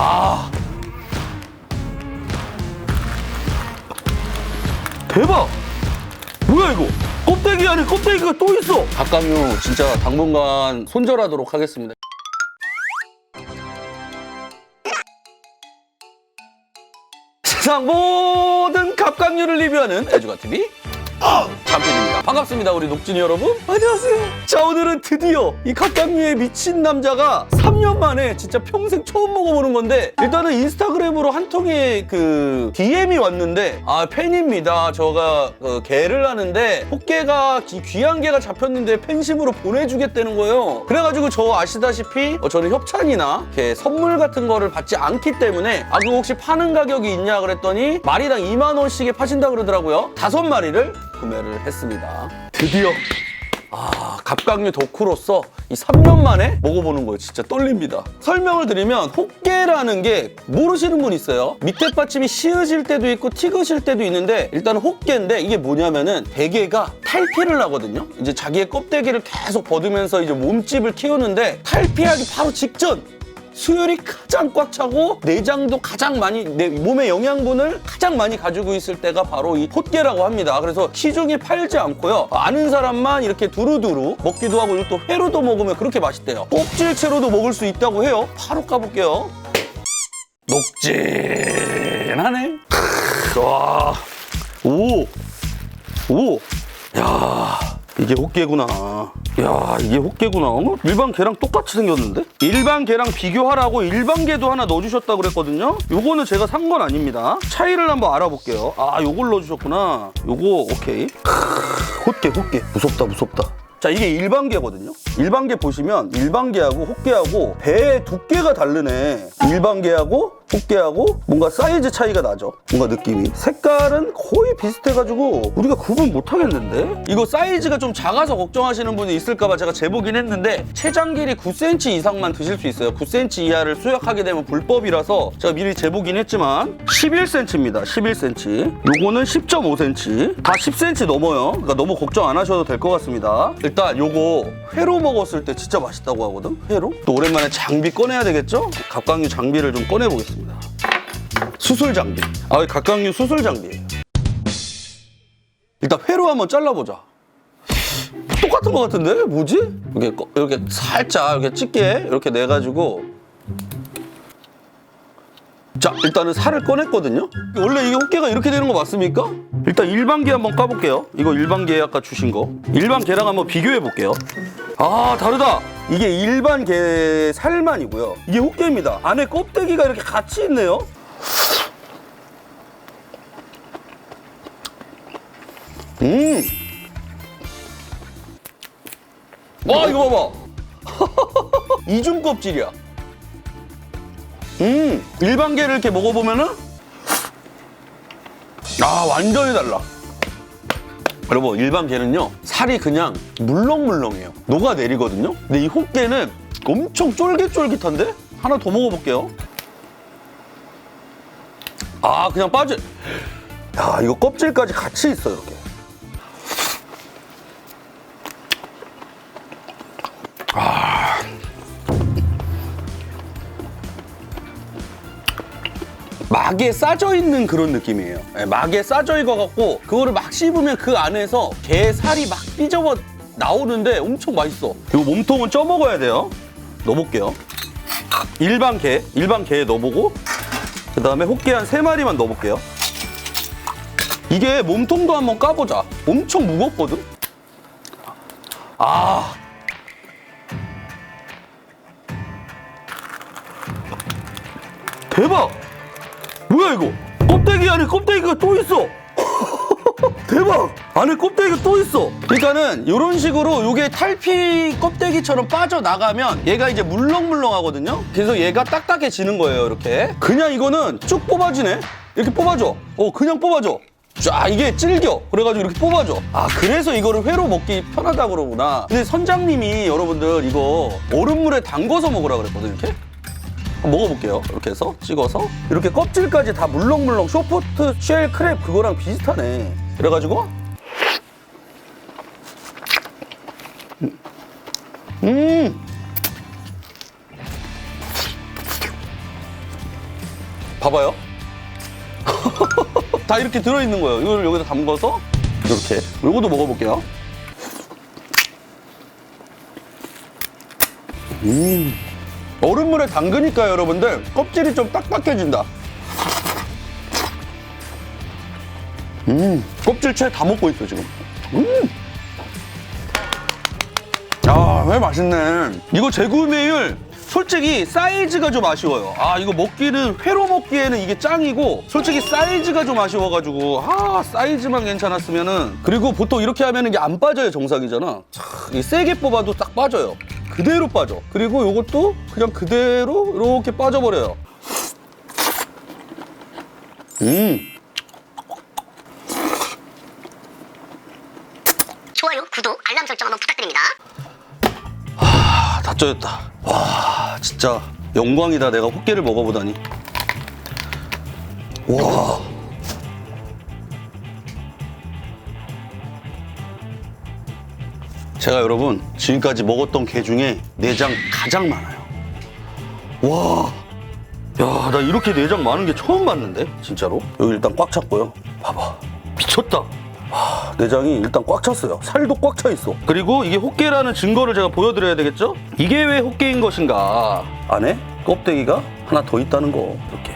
아. 대박! 뭐야 이거? 껍데기 안에 껍데기가 또 있어. 닭강류 진짜 당분간 손절하도록 하겠습니다. 세상 모든 갑각류를 리뷰하는 애주가TV 참필입니다. 반갑습니다, 우리 녹진이 여러분. 안녕하세요. 자, 오늘은 드디어 이 갑각류에 미친 남자가 3년 만에 진짜 평생 처음 먹어보는 건데 일단은 인스타그램으로 한 통의 그 DM이 왔는데 아 팬입니다. 저가 그 개를 하는데 기- 귀한 개가 잡혔는데 팬심으로 보내주겠다는 거예요. 그래가지고 저 아시다시피 어, 저는 협찬이나 이렇게 선물 같은 거를 받지 않기 때문에 아 그거 혹시 파는 가격이 있냐 그랬더니 마리당 2만 원씩에 파신다 그러더라고요. 다섯 마리를 구매를 했습니다. 드디어 아, 갑각류 덕후로서 이 3년 만에 먹어보는 거예요. 진짜 떨립니다. 설명을 드리면 호깨라는 게 모르시는 분 있어요. 밑에 받침이 시으실 때도 있고 티그실 때도 있는데 일단 호깨인데 이게 뭐냐면은 대게가 탈피를 하거든요. 이제 자기의 껍데기를 계속 벗으면서 이제 몸집을 키우는데 탈피하기 바로 직전 수율이 가장 꽉 차고 내장도 가장 많이 내 몸의 영양분을 가장 많이 가지고 있을 때가 바로 이 홑게라고 합니다. 그래서 시중에 팔지 않고요. 아는 사람만 이렇게 두루두루 먹기도 하고 또 회로도 먹으면 그렇게 맛있대요. 껍질채로도 먹을 수 있다고 해요. 바로 까볼게요. 녹진하네. 와. 오. 오. 야. 이게 호깨구나. 야, 이게 호깨구나. 어머, 일반 게랑 똑같이 생겼는데? 일반 게랑 비교하라고 일반 게도 하나 넣어주셨다고 그랬거든요? 요거는 제가 산 건 아닙니다. 차이를 한번 알아볼게요. 아, 요걸 넣어주셨구나. 요거, 오케이. 호깨, 호깨. 무섭다, 무섭다. 자, 이게 일반 게거든요? 일반 게 보시면 일반 게하고 호깨하고 배의 두께가 다르네. 일반 게하고 호깨하고 뭔가 사이즈 차이가 나죠. 뭔가 느낌이. 색깔은 거의 비슷해가지고 우리가 구분 못 하겠는데? 이거 사이즈가 좀 작아서 걱정하시는 분이 있을까봐 제가 재보긴 했는데 최장 길이 9cm 이상만 드실 수 있어요. 9cm 이하를 수약하게 되면 불법이라서 제가 미리 재보긴 했지만 11cm입니다. 11cm. 요거는 10.5cm. 다 10cm 넘어요. 그러니까 너무 걱정 안 하셔도 될 것 같습니다. 일단 요거 회로 먹었을 때 진짜 맛있다고 하거든. 회로. 또 오랜만에 장비 꺼내야 되겠죠? 갑각류 장비를 좀 꺼내 보겠습니다. 수술 장비. 아, 각각류 수술 장비예요. 일단 회로 한번 잘라보자. 똑같은 것 같은데? 뭐지? 이렇게, 꺼- 이렇게 살짝 이렇게 집게 이렇게 내가지고 자 일단은 살을 꺼냈거든요 원래 이게 호깨가 이렇게 되는 거 맞습니까? 일단 일반게 한번 까볼게요 이거 일반게 아까 주신 거 일반 게랑 한번 비교해 볼게요 아 다르다 이게 일반 게 살만이고요 이게 호깨입니다 안에 껍데기가 이렇게 같이 있네요 음. 와 이거 봐봐. 이중 껍질이야. 음 일반 게를 이렇게 먹어보면은 아 완전히 달라. 여러분 일반 게는요 살이 그냥 물렁물렁해요. 녹아 내리거든요. 근데 이 호게는 엄청 쫄깃쫄깃한데 하나 더 먹어볼게요. 아 그냥 빠져. 야 이거 껍질까지 같이 있어 이렇게. 막에 싸져 있는 그런 느낌이에요. 예, 막에 싸져 있어갖고 그거를 막 씹으면 그 안에서 게 살이 막 삐져버 나오는데 엄청 맛있어. 이거 몸통은 쪄 먹어야 돼요. 넣어볼게요. 일반 게, 일반 게에 넣어보고 그 다음에 호깨 한세 마리만 넣어볼게요. 이게 몸통도 한번 까보자. 엄청 무겁거든. 아. 대박! 뭐야 이거? 껍데기 안에 껍데기가 또 있어. 대박! 안에 껍데기가 또 있어. 그러니까는 이런 식으로 이게 탈피 껍데기처럼 빠져 나가면 얘가 이제 물렁물렁하거든요. 그래서 얘가 딱딱해지는 거예요. 이렇게. 그냥 이거는 쭉 뽑아지네. 이렇게 뽑아줘. 어, 그냥 뽑아줘. 쫙 이게 질겨. 그래가지고 이렇게 뽑아줘. 아 그래서 이거를 회로 먹기 편하다 그러구나. 근데 선장님이 여러분들 이거 얼음물에 담궈서 먹으라 그랬거든 이렇게. 먹어볼게요. 이렇게 해서 찍어서 이렇게 껍질까지 다 물렁물렁 쇼포트 쉘 크랩 그거랑 비슷하네. 그래가지고 음. 봐봐요. 다 이렇게 들어있는 거예요. 이걸 여기다 담궈서 이렇게. 요것도 먹어볼게요. 음. 얼음물에 담그니까 여러분들 껍질이 좀 딱딱해진다. 음, 껍질 채 다 먹고 있어 지금. 음. 아, 왜 맛있네. 이거 재구매율 솔직히 사이즈가 좀 아쉬워요. 아, 이거 먹기는 회로 먹기에는 이게 짱이고 솔직히 사이즈가 좀 아쉬워가지고 아 사이즈만 괜찮았으면은 그리고 보통 이렇게 하면 이게 안 빠져요 정상이잖아. 참, 이 세게 뽑아도 딱 빠져요. 그대로 빠져. 그리고 이것도 그냥 그대로 이렇게 빠져버려요. 음. 좋아요, 구독, 알람 설정 한번 부탁드립니다. 아, 다 쪄졌다. 와, 진짜 영광이다. 내가 호깨를 먹어보다니. 와. 제가 여러분 지금까지 먹었던 게 중에 내장 가장 많아요. 와. 야, 나 이렇게 내장 많은 게 처음 봤는데, 진짜로. 여기 일단 꽉 찼고요. 봐봐. 미쳤다. 와, 내장이 일단 꽉 찼어요. 살도 꽉 차 있어. 그리고 이게 호깨라는 증거를 제가 보여드려야 되겠죠? 이게 왜 호깨인 것인가? 안에 껍데기가 하나 더 있다는 거. 이렇게.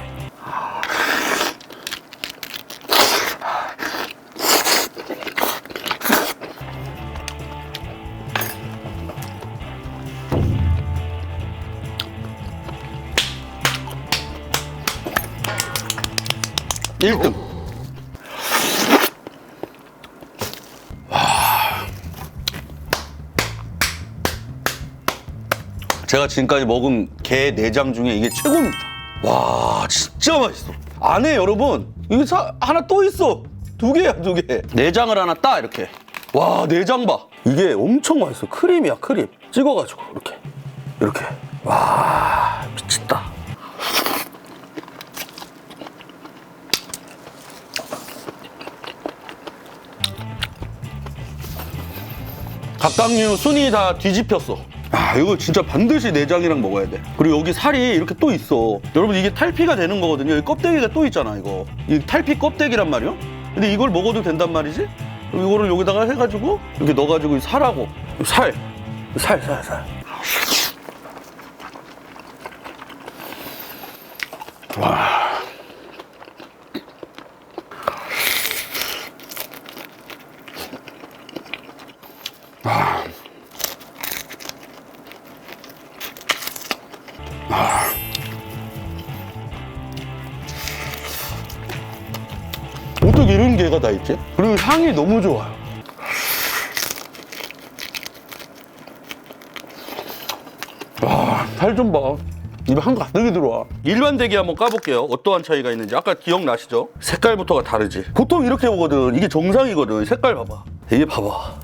일등 제가 지금까지 먹은 게 내장 중에 이게 최고입니다. 와, 진짜 맛있어. 안에 여러분, 이게 사- 하나 또 있어. 두 개야, 두 개. 내장을 하나 따, 이렇게. 와, 내장 봐. 이게 엄청 맛있어. 크림이야, 크림. 찍어가지고, 이렇게. 이렇게. 와, 미쳤 각각류 순위 다 뒤집혔어. 아, 이거 진짜 반드시 내장이랑 먹어야 돼. 그리고 여기 살이 이렇게 또 있어. 여러분, 이게 탈피가 되는 거거든요. 이 껍데기가 또 있잖아, 이거. 이 탈피 껍데기란 말이요. 근데 이걸 먹어도 된단 말이지? 이거를 여기다가 해가지고, 이렇게 넣어가지고 이 살하고, 이 살. 이 살, 살, 살. 와. 어떻게 이런 게가 다 있지? 그리고 향이 너무 좋아요. 와, 살 좀 봐. 입에 한 가득이 들어와. 일반 대게 한번 까볼게요. 어떠한 차이가 있는지. 아까 기억나시죠? 색깔부터가 다르지. 보통 이렇게 오거든. 이게 정상이거든. 색깔 봐봐. 이게 봐봐.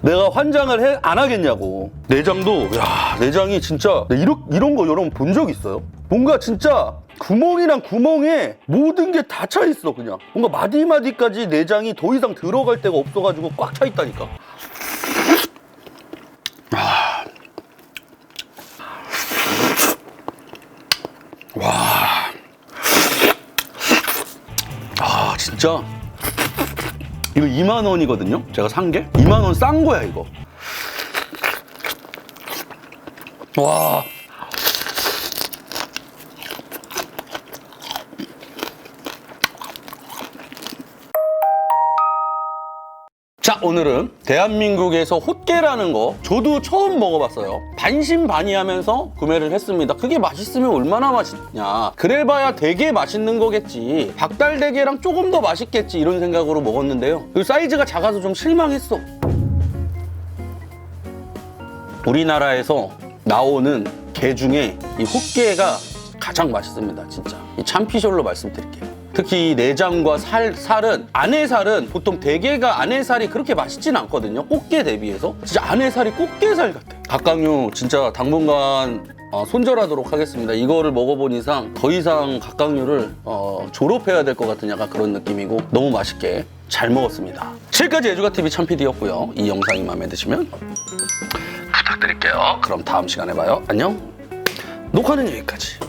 내가 환장을 해, 안 하겠냐고. 내장도, 야, 내장이 진짜, 내 이런, 이런 거 여러분 본 적 있어요? 뭔가 진짜 구멍이랑 구멍에 모든 게 다 차 있어, 그냥. 뭔가 마디마디까지 내장이 더 이상 들어갈 데가 없어가지고 꽉 차 있다니까. 아. 와. 아, 진짜. 이거 2만 원이거든요. 제가 산 게. 2만 원 싼 거야, 이거. 와. 자, 오늘은 대한민국에서 헛개라는 거 저도 처음 먹어봤어요. 반신반의하면서 구매를 했습니다. 그게 맛있으면 얼마나 맛있냐. 그래봐야 되게 맛있는 거겠지. 박달대게랑 조금 더 맛있겠지 이런 생각으로 먹었는데요. 그 사이즈가 작아서 좀 실망했어. 우리나라에서 나오는 게 중에 이 헛개가 가장 맛있습니다, 진짜. 이 참피셜로 말씀드릴게요. 특히 이 내장과 살, 살은 안에 살은 보통 대게가 안에 살이 그렇게 맛있진 않거든요. 꽃게 대비해서 진짜 안에 살이 꽃게살 같아. 각각류 진짜 당분간 어, 손절하도록 하겠습니다. 이거를 먹어본 이상 더 이상 각각류를 어, 졸업해야 될 것 같은 약간 그런 느낌이고 너무 맛있게 잘 먹었습니다. 지금까지 애주가TV 참PD였고요. 이 영상이 마음에 드시면 부탁드릴게요. 그럼 다음 시간에 봐요. 안녕. 녹화는 여기까지.